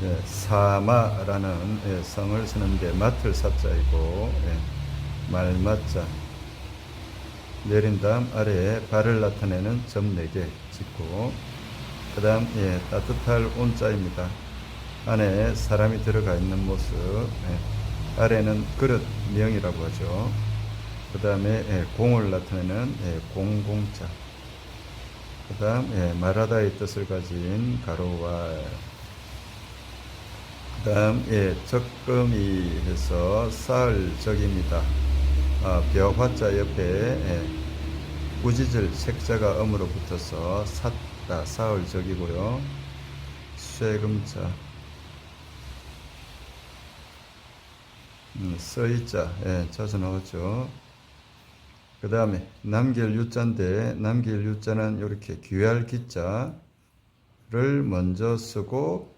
예, 사마라는 예, 성을 쓰는데 맡을 사자이고 예, 말맞자 내린 다음 아래에 발을 나타내는 점 4개 짓고 그 다음 예, 따뜻할 온자입니다. 안에 사람이 들어가 있는 모습 예, 아래는 그릇 명이라고 하죠. 그 다음에 예, 공을 나타내는 예, 공공자 그 다음 예, 마라다의 뜻을 가진 가로와 그 다음 예, 적금이 해서 쌀적입니다. 아, 벼화자 옆에 예, 구지절 책자가 음으로 붙어서 샀다 사흘적이고요. 쇠금자 음, 써이자 예, 자주 나오죠. 그 다음에 남길 유자인데 남길 유자는 이렇게 귀할 기자를 먼저 쓰고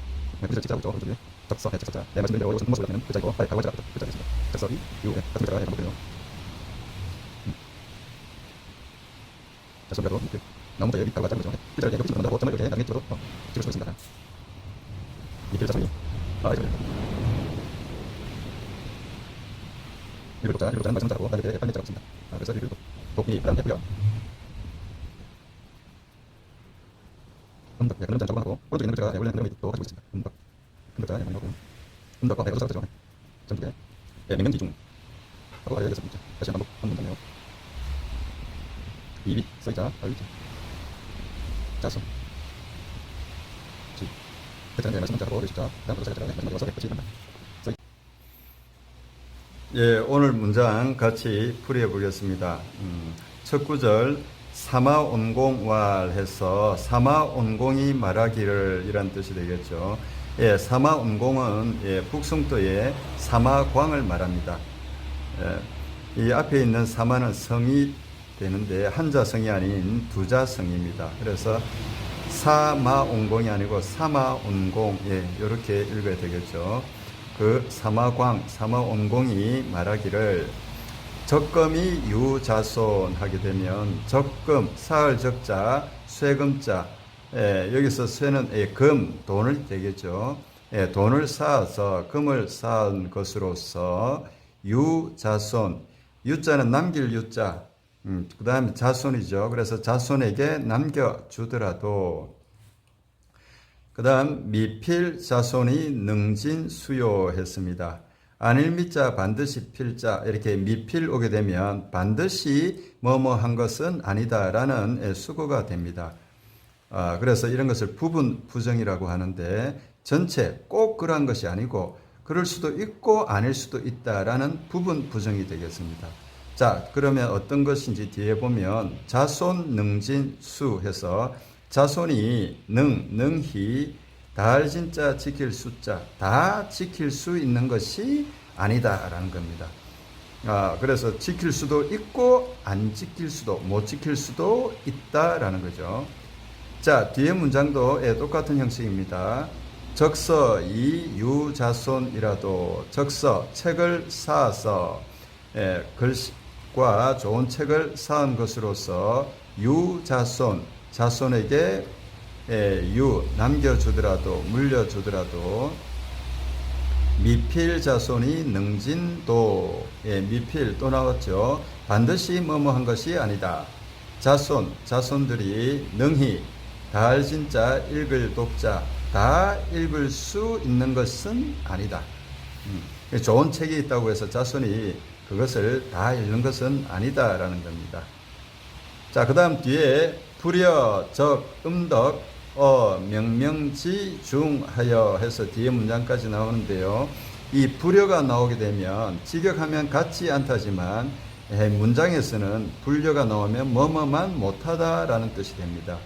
절 찍자고 있죠. 오른쪽에 적서 예, 적자 네, 말씀드린 대로 이것은 모습을 나타내는 글자이고 빨리 가고 자가 글자겠습니다. 적서이 유 예, 같은 글자가. 자, 손가락으로 이렇게 나무자 여기 가고 자는 거죠. 글자를 이렇게 붙인다고 점을 이렇게 나중에 찍어도 어, 찍을 수가 있습니다. 이 글자 소리 아, 이거 일곱 자, 일곱 자는 마지막 자고 나중에 빨리 자고 있습니다. 아, 그래서 일곱 독이 그다음 해고요. 예, 그런 자고 하고 오른쪽에 있는 글자가 예, 원래 그 가지고 있습니다. 음덕자, 예, 많이 하고 예, 어디서 그죠? 전쪽에 예, 명명지중 하고 번째 다시 한번 더네요. 이비 써있자 알겠죠? 짜서 지 그때는 말씀 하고 계시죠? 다음으로 써있자 마지막에 와서 끝이 난다. 예, 오늘 문장 같이 풀이해 보겠습니다. 음, 첫 구절 사마온공왈 해서 사마온공이 말하기를 이란 뜻이 되겠죠. 예, 사마온공은 예, 북송도의 사마광을 말합니다. 예, 이 앞에 있는 사마는 성이 되는데 한자성이 아닌 두자성입니다. 그래서 사마온공이 아니고 사마온공 예, 이렇게 읽어야 되겠죠. 그 사마광, 사마온공이 말하기를 적금이 유자손 하게 되면 적금, 사흘 적자, 쇠금자 예, 여기서 쇠는 예, 금, 돈을 되겠죠. 예, 돈을 쌓아서 금을 쌓은 것으로서 유자손, 유자는 남길 유자, 음, 그 다음에 자손이죠. 그래서 자손에게 남겨주더라도 그 다음 미필 자손이 능진 수요했습니다. 안일 미자 반드시 필자 이렇게 미필 오게 되면 반드시 뭐뭐 한 것은 아니다라는 수고가 됩니다. 아, 그래서 이런 것을 부분 부정이라고 하는데 전체 꼭 그러한 것이 아니고 그럴 수도 있고 아닐 수도 있다라는 부분 부정이 되겠습니다. 자, 그러면 어떤 것인지 뒤에 보면 자손 능진 수 해서 자손이 능, 능히 달 진짜 지킬 숫자 다 지킬 수 있는 것이 아니다라는 겁니다. 아, 그래서 지킬 수도 있고 안 지킬 수도 못 지킬 수도 있다라는 거죠. 자, 뒤에 문장도 예, 똑같은 형식입니다. 적서 이 유자손이라도 적서 책을 쌓아서 예, 글과 좋은 책을 쌓은 것으로서 유자손 자손에게 예, 유 남겨주더라도 물려주더라도 미필 자손이 능진도. 예, 미필 또 나왔죠. 반드시 뭐뭐한 것이 아니다. 자손 자손들이 능히 달 진짜 읽을 독자 다 읽을 수 있는 것은 아니다. 음, 좋은 책이 있다고 해서 자손이 그것을 다 읽는 것은 아니다라는 겁니다. 자, 그 다음 뒤에 불여, 적, 음덕, 어, 명명지, 중, 하여 해서 뒤에 문장까지 나오는데요. 이 불여가 나오게 되면 직역하면 같지 않다지만 에, 문장에서는 불여가 나오면 뭐뭐만 못하다라는 뜻이 됩니다.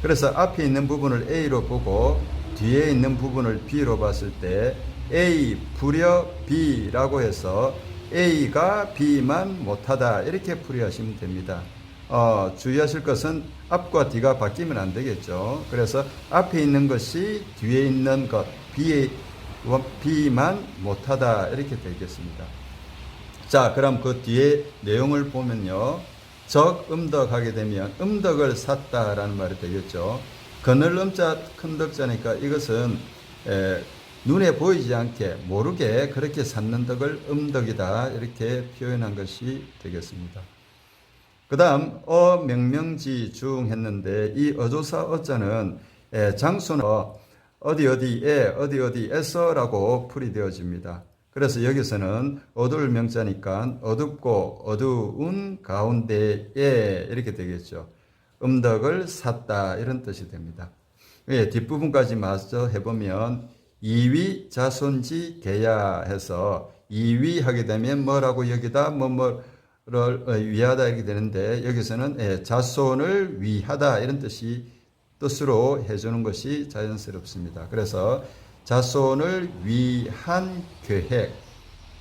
그래서 앞에 있는 부분을 A로 보고 뒤에 있는 부분을 B로 봤을 때 A 불여 B라고 해서 A가 B만 못하다 이렇게 풀이하시면 됩니다. 어, 주의하실 것은 앞과 뒤가 바뀌면 안 되겠죠. 그래서 앞에 있는 것이 뒤에 있는 것 B, B만 못하다 이렇게 되겠습니다. 자, 그럼 그 뒤에 내용을 보면요. 적 음덕하게 되면 음덕을 샀다라는 말이 되겠죠. 그늘 음자 큰 덕자니까 이것은 에, 눈에 보이지 않게 모르게 그렇게 샀는 덕을 음덕이다 이렇게 표현한 것이 되겠습니다. 그 다음 어 명명지 중 했는데 이 어조사 어자는 에, 장소는 어, 어디 어디에 어디 어디에서 라고 풀이 되어집니다. 그래서 여기서는 어두울 명자니까 어둡고 어두운 가운데에 이렇게 되겠죠. 음덕을 샀다 이런 뜻이 됩니다. 예, 뒷부분까지 마저 해보면 이위 자손지 계야 해서 이위 하게 되면 뭐라고 여기다 뭐뭐 를 어, 위하다 이렇게 되는데 여기서는 예, 자손을 위하다 이런 뜻이 뜻으로 해주는 것이 자연스럽습니다. 그래서 자손을 위한 계획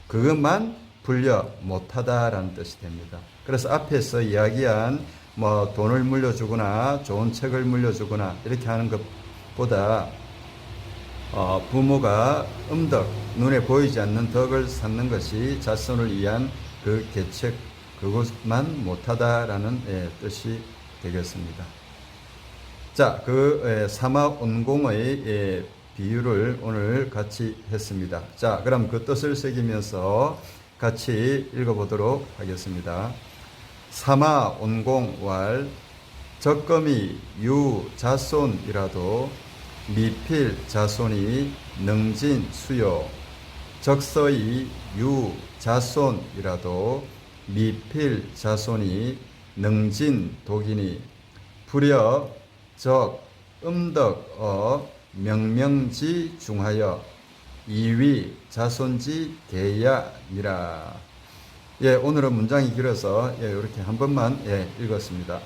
그것만 불려 못하다라는 뜻이 됩니다. 그래서 앞에서 이야기한 뭐 돈을 물려주거나 좋은 책을 물려주거나 이렇게 하는 것보다 어, 부모가 음덕 눈에 보이지 않는 덕을 쌓는 것이 자손을 위한 그 계책 그것만 못하다라는 예, 뜻이 되겠습니다. 자, 그 예, 사마 온공의 예, 비유를 오늘 같이 했습니다. 자, 그럼 그 뜻을 새기면서 같이 읽어보도록 하겠습니다. 사마 온공 왈 적금이 유 자손이라도 미필 자손이 능진 수요 적서이 유 자손이라도 미필 자손이 능진 독이니 불여 적 음덕어 명명지 중하여 이위 자손지 대야니라 예 오늘은 문장이 길어서 예 이렇게 한 번만 예 읽었습니다.